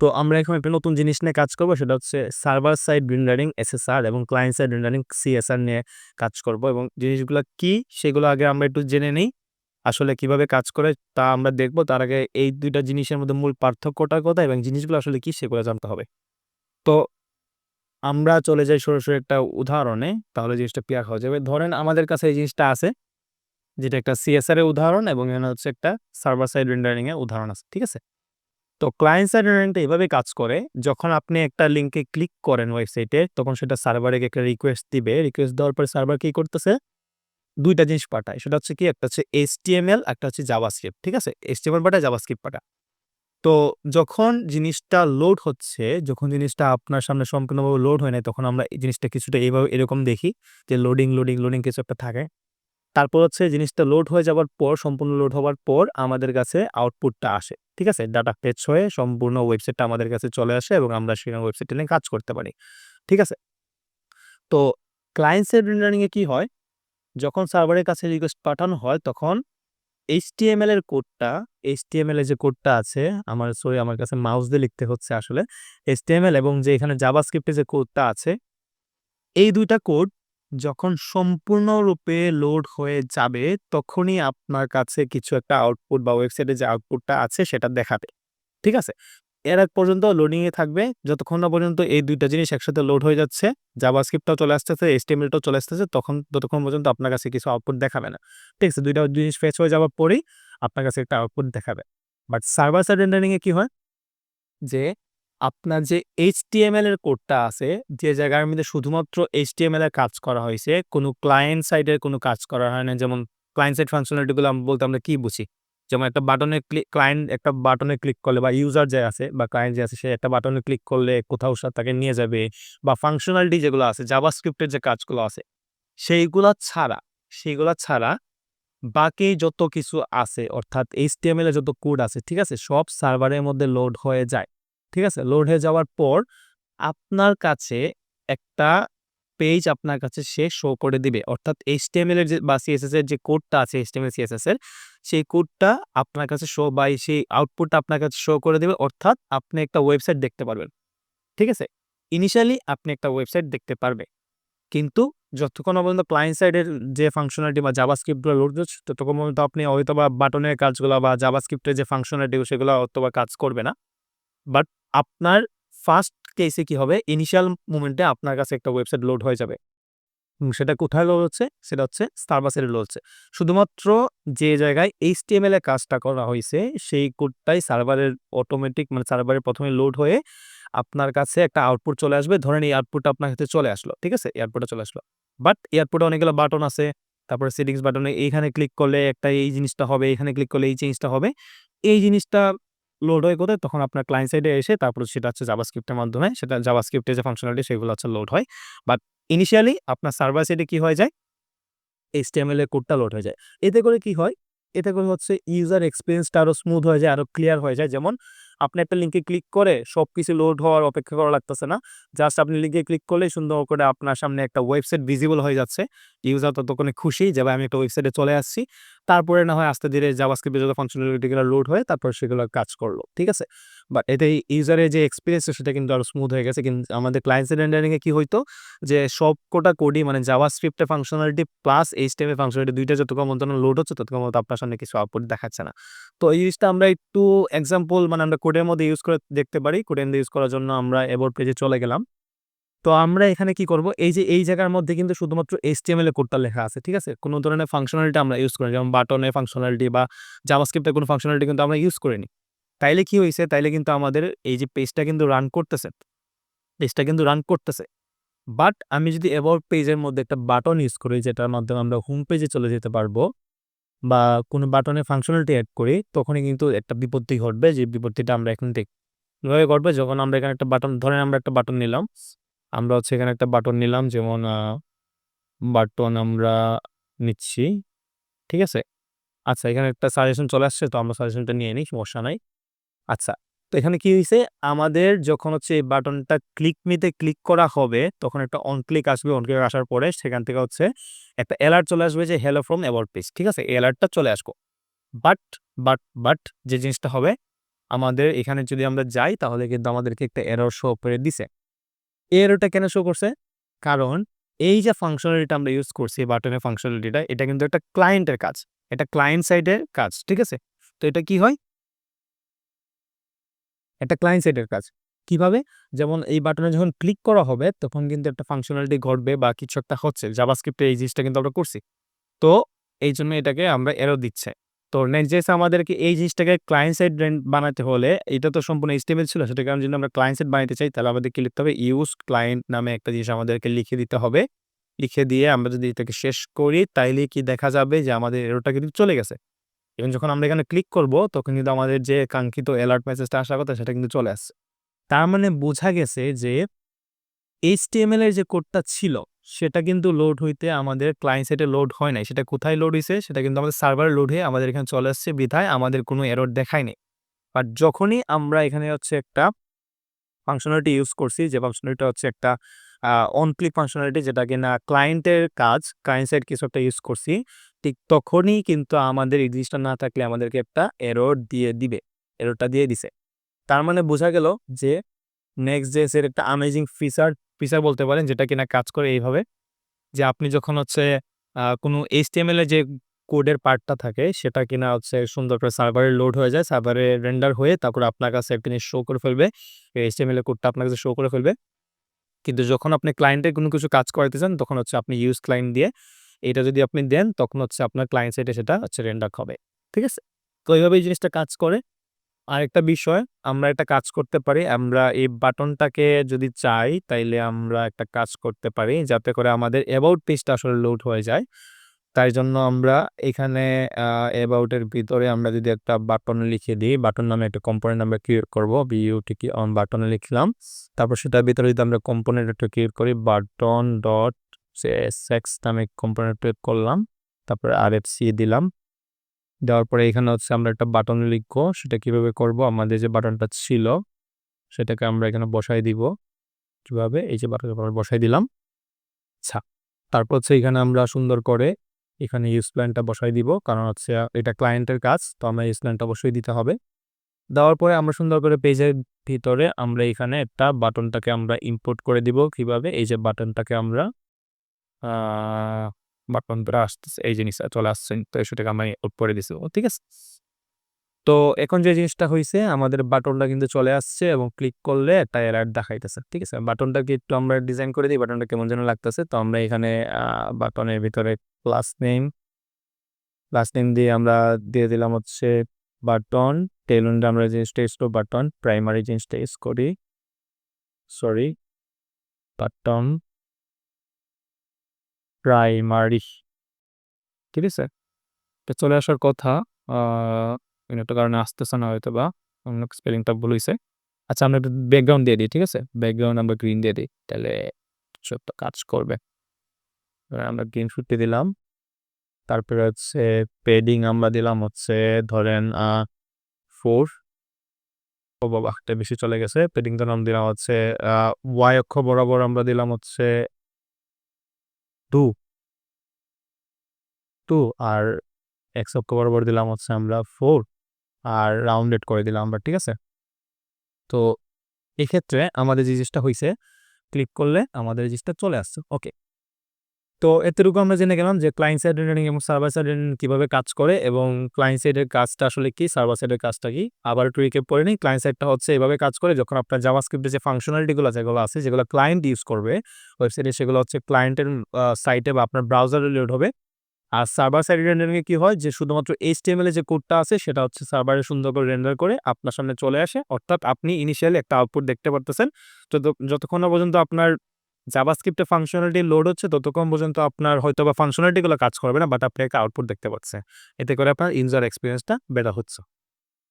তো আমরা এখন একটা নতুন জিনিস নিয়ে কাজ করব, সেটা হচ্ছে সার্ভার সাইড রেন্ডারিং এসএসআর এবং ক্লায়েন্ট সাইড রেন্ডারিং সিএসআর নিয়ে কাজ করব। এবং জিনিসগুলো কি সেগুলো আগে আমরা একটু জেনে নিই, আসলে কীভাবে কাজ করে তা আমরা দেখব। তার আগে এই দুইটা জিনিসের মধ্যে মূল পার্থক্যটা কথা এবং জিনিসগুলো আসলে কি সেগুলো জানতে হবে। তো আমরা চলে যাই সরাসরি একটা উদাহরণে, তাহলে জিনিসটা ক্লিয়ার হয়ে যাবে। ধরেন আমাদের কাছে এই জিনিসটা আছে, যেটা একটা সিএসআর এর উদাহরণ এবং এখানে হচ্ছে একটা সার্ভার সাইড রেন্ডারিং এর উদাহরণ আছে, ঠিক আছে? তো ক্লায়েন্ট সাইড রেন্ডারিংটা এভাবে কাজ করে, যখন আপনি একটা লিঙ্কে ক্লিক করেন ওয়েবসাইটে তখন সেটা সার্ভারে একটা রিকোয়েস্ট দিবে রিকোয়েস্ট দেওয়ার পর সার্ভার কি করতেছে? দুইটা জিনিস পাঠায়, সেটা হচ্ছে কি, একটা হচ্ছে এইচটিএমএল একটা হচ্ছে জাভাস্ক্রিপ্ট ঠিক আছে? এইচটিএমএল পাঠায় জাভাস্ক্রিপ্ট পাঠায়। তো যখন জিনিসটা লোড হচ্ছে, যখন জিনিসটা আপনার সামনে সম্পূর্ণভাবে লোড হয় না তখন আমরা এই জিনিসটা কিছুটা এইভাবে এরকম দেখি যে লোডিং লোডিং লোডিং কিছু একটা থাকে। তারপর হচ্ছে জিনিসটা লোড হয়ে যাওয়ার পর, সম্পূর্ণ লোড হওয়ার পর আমাদের কাছে আউটপুটটা আসে, ঠিক আছে? ডাটা ফেচ হয়ে সম্পূর্ণ ওয়েবসাইটটা আমাদের কাছে চলে আসে এবং আমরা সেখানে ওয়েবসাইটটা নিয়ে কাজ করতে পারি, ঠিক আছে? তো ক্লায়েন্ট সাইড রেন্ডারিং এ কি হয়? যখন সার্ভারের কাছে রিকোয়েস্ট পাঠানো হয়, তখন এইচটিএমএল এর কোডটা এইচটিএমএল এর যে কোডটা আছে, আমার সরি আমার কাছে মাউস দিয়ে লিখতে হচ্ছে আসলে এইচটিএমএল এবং যে এখানে জাভাস্ক্রিপ্টে যে কোডটা আছে, এই দুইটা কোড যখন সম্পূর্ণরূপে লোড হয়ে যাবে, তখনই আপনার কাছে কিছু একটা আউটপুট বা ওয়েবসাইটে যে আউটপুটটা আছে, সেটা দেখাবে। ঠিক আছে? এর আগ পর্যন্ত লোডিং এ থাকবে। যতক্ষণ না পর্যন্ত এই দুইটা জিনিস একসাথে লোড হয়ে যাচ্ছে জাভাস্ক্রিপ্টটাও চলে আসতেছে এইচটিএমএলটাও চলে আসতেছে, তখন, ততক্ষণ পর্যন্ত আপনার কাছে কিছু আউটপুট দেখাবে না। ঠিক আছে? দুইটা জিনিস ফেস হয়ে যাওয়ার পরেই আপনার কাছে একটা আউটপুট দেখাবে। বাট সার্ভার সাইড রেন্ডারিং এ কি হয়? যে আপনার যে এইচটিএমএল এর কোডটা আছে, যে জায়গার মধ্যে শুধুমাত্র এইচটিএমএল এর কাজ করা হয়েছে, কোনো ক্লায়েন্ট সাইডের কোনো কাজ করা হয় না। যেমন ক্লায়েন্ট সাইড ফাংশনালিটিগুলো বলতে আমরা কি বুঝি? যেমন একটা বাটনে ক্লিক ক্লায়েন্ট একটা বাটনে ক্লিক করলে বা ইউজার যে আছে বা ক্লায়েন্ট যে আছে, সে একটা বাটনে ক্লিক করলে কোথাও তাকে নিয়ে যাবে বা ফাংশনালিটি যেগুলো আছে জাভাস্ক্রিপ্টের যে কাজগুলো আছে, সেইগুলা ছাড়া সেইগুলা ছাড়া বাকি যত কিছু আছে, অর্থাৎ এইচটিএমএল এর যত কোড আছে, ঠিক আছে, সব সার্ভারের মধ্যে লোড হয়ে যায়। ঠিক আছে? লোড হয়ে যাওয়ার পর আপনার কাছে একটা পেজ আপনার কাছে সে শো করে দিবে। অর্থাৎ এইচটিএমএল এর যে বা সিএসএস এর যে কোডটা আছে এইচটিএমএল সিএসএস এর, সেই কোডটা আপনার কাছে শো বা সেই আউটপুটটা আপনার কাছে শো করে দেবে। অর্থাৎ আপনি একটা ওয়েবসাইট দেখতে পারবেন। ঠিক আছে? ইনিশিয়ালি আপনি একটা ওয়েবসাইট দেখতে পারবে। কিন্তু যতক্ষণ পর্যন্ত ক্লায়েন্ট সাইডের যে ফাংশনালিটি বা জাভাস্ক্রিপ্টগুলো লোড হচ্ছে, ততক্ষণ পর্যন্ত আপনি হয়তো বা বাটনের কাজগুলো বা জাভাস্ক্রিপ্টের যে ফাংশনালিটি সেগুলো হয়তো বা কাজ করবে না। বাট আপনার ফার্স্ট কেসে কি হবে? ইনিশিয়াল মুমেন্টে আপনার কাছে একটা ওয়েবসাইট লোড হয়ে যাবে। সেটা কোথায় লোড হচ্ছে? সেটা হচ্ছে সার্ভার লোড হচ্ছে। শুধুমাত্র যে জায়গায় এইচটিএমএল এর কাজটা করা হয়েছে, সেই কোডটাই সার্ভারের অটোমেটিক মানে সার্ভারের প্রথমে লোড হয়ে আপনার কাছে একটা আউটপুট চলে আসবে। ধরেন এই আউটপুটটা আপনার কাছে চলে আসলো, ঠিক আছে? এয়ারপোর্টে চলে আসলো। বাট এয়ারপোর্টে অনেকগুলো বাটন আছে। তারপরে সেটিংস বাটনে এইখানে ক্লিক করলে একটা এই জিনিসটা হবে এখানে ক্লিক করলে এই জিনিসটা হবে। এই জিনিসটা লোড হয়ে কোথায় তখন আপনার ক্লায়েন্ট সাইডে এসে তারপর সেটা হচ্ছে জাভাস্ক্রিপ্টের মাধ্যমে সেটা জাভাস্ক্রিপ্টের যে ফাংশনালিটি সেগুলো হচ্ছে লোড হয়। বাট ইনিশিয়ালি আপনার সার্ভার সাইডে কি হয়ে যায়? এইচটিএমএল এর কোডটা লোড হয়ে যায়। এতে করে কি হয়? এতে করে হচ্ছে ইউজার এক্সপিরিয়েন্সটা আরও স্মুথ হয়ে যায় আরও ক্লিয়ার হয়ে যায়। যেমন আপনি একটা লিঙ্কে ক্লিক করে সব কিছু লোড হওয়ার অপেক্ষা করা লাগতেছে না। জাস্ট আপনি লিঙ্কে ক্লিক করলে সুন্দর করে আপনার সামনে একটা ওয়েবসাইট ভিজিবল হয়ে যাচ্ছে। ইউজার ততক্ষণে খুশি যে আমি একটা ওয়েবসাইটে চলে আসছি। তারপরে না হয় আস্তে ধীরে জাভাস্ক্রিপ্টের যত ফাংশনালিটিগুলো লোড হয়ে তারপর সেগুলো কাজ করল, ঠিক আছে? বাট এতে ইউজারের যে এক্সপিরিয়েন্স সেটা কিন্তু আরও স্মুথ হয়ে গেছে। কিন্তু আমাদের ক্লায়েন্ট রেন্ডারিং এ কি হইতো? যে সব কোটা কোডই মানে জাভাস্ক্রিপ্টের ফাংশনালিটি প্লাস এইচটিএমএল ফাংশনালিটি দুইটা যতক্ষণ মতো লোড হচ্ছে, ততক্ষণ মতো আপনার সামনে কিছু আউটপুট দেখাচ্ছে না। তো এই জিনিসটা আমরা একটু এক্সাম্পল মানে আমরা কোডের মধ্যে ইউজ করে দেখতে পারি। কোডের মধ্যে ইউজ করার জন্য আমরা এবার পেজে চলে গেলাম। তো আমরা এখানে কি করব? এই যে, এই জায়গার মধ্যে কিন্তু শুধুমাত্র এইচটিএমএল এর কোডটা লেখা আছে, ঠিক আছে? কোনো ধরনের ফাংশনালিটি আমরা ইউজ করি যেমন বাটনের ফাংশনালিটি বা জাভাস্ক্রিপ্টের কোনো ফাংশনালিটি কিন্তু আমরা ইউজ করিনি। তাইলে কি হয়েছে তাইলে কিন্তু আমাদের এই যে পেজটা কিন্তু রান করতেছে। পেজটা কিন্তু রান করতেছে। বাট আমি যদি অ্যাবাউট পেজের মধ্যে একটা বাটন ইউজ করি, যেটার মাধ্যমে আমরা হোম পেজে চলে যেতে পারব, বা কোনো বাটনে ফাংশনালিটি অ্যাড করি, তখনই কিন্তু একটা বিপত্তি ঘটবে। যে বিপত্তিটা আমরা এখন দেখ, কীভাবে ঘটবে? যখন আমরা এখানে একটা বাটন ধরেন আমরা একটা বাটন নিলাম। আমরা হচ্ছে এখানে একটা বাটন নিলাম, যেমন বাটন আমরা নিচ্ছি। ঠিক আছে? আচ্ছা এখানে একটা সাজেশন চলে আসছে, তো আমরা সাজেশনটা নিয়ে নিই, সমস্যা নাই। আচ্ছা তো এখানে কি হয়েছে আমাদের যখন হচ্ছে এই বাটনটা ক্লিক মিতে ক্লিক করা হবে, তখন একটা অন ক্লিক আসবে অন ক্লিক আসার পরে সেখান থেকে হচ্ছে একটা অ্যালার্ট চলে আসবে যে হ্যালো ফ্রম অ্যাবাউট পেজ ঠিক আছে? এই অ্যালার্টটা চলে আসব। বাট বাট বাট যে জিনিসটা হবে, আমাদের এখানে যদি আমরা যাই, তাহলে কিন্তু আমাদেরকে একটা এরর শো করে দিছে। এই এররটা কেন শো করছে? কারণ এই যে ফাংশনালিটিটা আমরা ইউজ করছি বাটনের ফাংশনালিটিটা এটা কিন্তু একটা ক্লায়েন্টের কাজ, এটা ক্লায়েন্ট সাইডের কাজ, ঠিক আছে? তো এটা কি হয়? একটা ক্লায়েন্ট সাইডের কাজ। কীভাবে? যেমন এই বাটনে যখন ক্লিক করা হবে, তখন কিন্তু একটা ফাংশনালিটি ঘটবে বা কিছু একটা হচ্ছে। জাভাস্ক্রিপ্টে এই জিনিসটা কিন্তু আমরা করছি। তো এই জন্য এটাকে আমরা এরো দিচ্ছে। তো নেক্সট আমাদেরকে এই জিনিসটাকে ক্লায়েন্ট সাইড বানাতে হলে, এটা তো সম্পূর্ণ এইচটিএমএল ছিল। সেটা কারণ যদি আমরা ক্লায়েন্ট সাইড বানাতে চাই। তাহলে আমাদেরকে লিখতে হবে ইউজ ক্লায়েন্ট নামে একটা জিনিস আমাদেরকে লিখে দিতে হবে। লিখে দিয়ে আমরা যদি এটাকে শেষ করি তাইলে কি দেখা যাবে যে আমাদের এরোটা কিন্তু চলে গেছে। এবং যখন আমরা এখানে ক্লিক করব, তখন কিন্তু আমাদের যে কাঙ্ক্ষিত অ্যালার্ট মেসেজটা আসার কথা, সেটা কিন্তু চলে আসছে। তার মানে বোঝা গেছে যে এইচটিএমএল এর যে কোডটা ছিল, সেটা কিন্তু লোড হইতে আমাদের ক্লায়েন্ট সাইটে লোড হয় নাই। সেটা কোথায় লোড হয়েছে সেটা কিন্তু আমাদের সার্ভারে লোড হয়ে আমাদের এখানে চলে আসছে বিধায় আমাদের কোনো এরর দেখায়নি বাট যখনই আমরা এখানে হচ্ছে একটা ফাংশনালিটি ইউজ করছি, যে ফাংশনালিটি হচ্ছে একটা অন ক্লিক ফাংশনালিটি যেটা কিনা ক্লায়েন্টের কাজ ক্লায়েন্ট সাইড কিছু একটা ইউজ করছি, ঠিক তখনই কিন্তু আমাদের জিনিসটা না থাকলে আমাদেরকে একটা এরর দিয়ে দিবে এররটা দিয়ে দিছে। তার মানে বোঝা গেল যে নেক্সট জেস এর একটা আমেজিং ফিচার ফিচার বলতে পারেন যেটা কিনা কাজ করে এইভাবে যে আপনি যখন হচ্ছে কোনো এইচটিএমএল এর যে কোডের পার্টটা থাকে, সেটা কিনা হচ্ছে সুন্দর করে সার্ভারে লোড হয়ে যায় সার্ভারে রেন্ডার হয়ে তারপর আপনার কাছে একটা জিনিস শো করে ফেলবে এইচটিএমএল এর কোডটা আপনার কাছে শো করে ফেলবে। কিন্তু যখন আপনি ক্লায়েন্টের কোনো কিছু কাজ করাতে চান, তখন হচ্ছে আপনি ইউজ ক্লায়েন্ট দিয়ে এটা যদি আপনি দেন, তখন হচ্ছে আপনার ক্লায়েন্ট সাইডে সেটা হচ্ছে রেন্ডার হবে। ঠিক আছে? তো এইভাবে এই জিনিসটা কাজ করে। আরেকটা বিষয়, আমরা একটা কাজ করতে পারি, আমরা এই বাটনটাকে যদি চাই, তাইলে আমরা একটা কাজ করতে পারি, যাতে করে আমাদের অ্যাবাউট পেজটা আসলে লোড হয়ে যায়। তাই জন্য আমরা এখানে অ্যাবাউটের ভিতরে আমরা যদি একটা বাটন লিখে দিই বাটন নামে একটা কম্পোনেন্ট আমরা ক্রিয়েট করব বিইউটি কি অন বাটনে লিখলাম। তারপর সেটার ভিতরে যদি আমরা কম্পোনেন্ট একটা ক্রিয়েট করি বাটন ডট সেক্স নামে কম্পোনেন্ট ক্রিয়েট করলাম, তারপরে আর এফ সি দিলাম। দেওয়ার পরে এখানে হচ্ছে আমরা একটা বাটন লিখব, সেটা কীভাবে করব? আমাদের যে বাটনটা ছিল, সেটাকে আমরা এখানে বসাই দিব। কীভাবে? এই যে বাটনটা বসাই দিলাম। আচ্ছা তারপর হচ্ছে এখানে আমরা সুন্দর করে এখানে ইউজ প্ল্যানটা বসাই দিব। কারণ হচ্ছে এটা ক্লায়েন্টের কাজ, তো আমরা ইউজ প্ল্যানটা অবশ্যই দিতে হবে। দেওয়ার পরে আমরা সুন্দর করে পেজের ভিতরে আমরা এখানে একটা বাটনটাকে আমরা ইম্পোর্ট করে দিব কীভাবে? এই যে বাটনটাকে আমরা বাটন আসতেছে, এই জিনিসটা চলে আসছে, তো সেটাকে আমি করে দিছি। ঠিক আছে? তো এখন যে জিনিসটা হয়েছে আমাদের বাটনটা কিন্তু চলে আসছে এবং ক্লিক করলে একটা অ্যালার্ট দেখাইতেছে ঠিক আছে? বাটনটাকে একটু আমরা ডিজাইন করে দিই, বাটনটা কেমন যেন লাগতেছে। তো আমরা এখানে বাটনের ভিতরে প্লাস নেম প্লাস নেম দিয়ে আমরা দিয়ে দিলাম হচ্ছে বাটন। টেলুনটা আমরা জিনিসটা ইউজ বাটন প্রাইমারি জিনিসটা ইউজ করি। সরি বাটন প্রাইমারি ঠিক আছে? চলে আসার কথা একটা কারণে আসতেছে না হয়তো বা অন্য স্পেলিংটা ভুল হয়েছে আচ্ছা আমরা একটু ব্যাকগ্রাউন্ড দিয়ে দিই, ঠিক আছে? ব্যাকগ্রাউন্ড আমরা গ্রিন দিয়ে দিই, তাহলে সব তো কাজ করবে। আমরা গ্রিন ফুটতে দিলাম। তারপরে হচ্ছে পেডিং আমরা দিলাম হচ্ছে ধরেন ফোর ও বাবা, একটা বেশি চলে গেছে। পেডিংটার নাম দিলাম হচ্ছে ওয়াই অক্ষ বরাবর আমরা দিলাম হচ্ছে টু টু আর এক্স অক্ষ বরাবর দিলাম হচ্ছে আমরা ফোর আর রাউন্ডেড করে দিলাম আমরা, ঠিক আছে? তো এক্ষেত্রে আমাদের যে জিনিসটা হয়েছে ক্লিক করলে আমাদের জিনিসটা চলে আসছে ওকে তো এতটুকু আমরা জেনে গেলাম যে ক্লায়েন্ট সাইড রেন্ডারিং এবং সার্ভার সাইড রেন্ডারিং কীভাবে কাজ করে এবং ক্লায়েন্ট সাইডের কাজটা আসলে কি সার্ভার সাইডের কাজটা কি? আবার একটু রিকেপ করে নিই ক্লায়েন্ট সাইডটা হচ্ছে এভাবে কাজ করে যখন আপনার জাভাস্ক্রিপ্টের যে ফাংশনালিটিগুলো যেগুলো আছে, যেগুলো ক্লায়েন্ট ইউজ করবে ওয়েবসাইটে সেগুলো হচ্ছে ক্লায়েন্টের সাইটে বা আপনার ব্রাউজারে লোড হবে। আর সার্ভার সাইড রেন্ডারিংয়ে কি হয়? যে শুধুমাত্র এইচটিএমএল যে কোডটা আছে, সেটা হচ্ছে সার্ভারে সুন্দর করে রেন্ডার করে আপনার সামনে চলে আসে। অর্থাৎ আপনি ইনিশিয়ালি একটা আউটপুট দেখতে পারতেছেন। তো যতক্ষণ পর্যন্ত আপনার জাভাস্ক্রিপ্টের ফাংশনালিটি লোড হচ্ছে, ততক্ষণ পর্যন্ত আপনার হয়তো বা ফাংশনালিটিগুলো কাজ করবে না বাট আপনি একটা আউটপুট দেখতে পাচ্ছেন। এতে করে আপনার ইউজার এক্সপিরিয়েন্সটা বেটার হচ্ছে।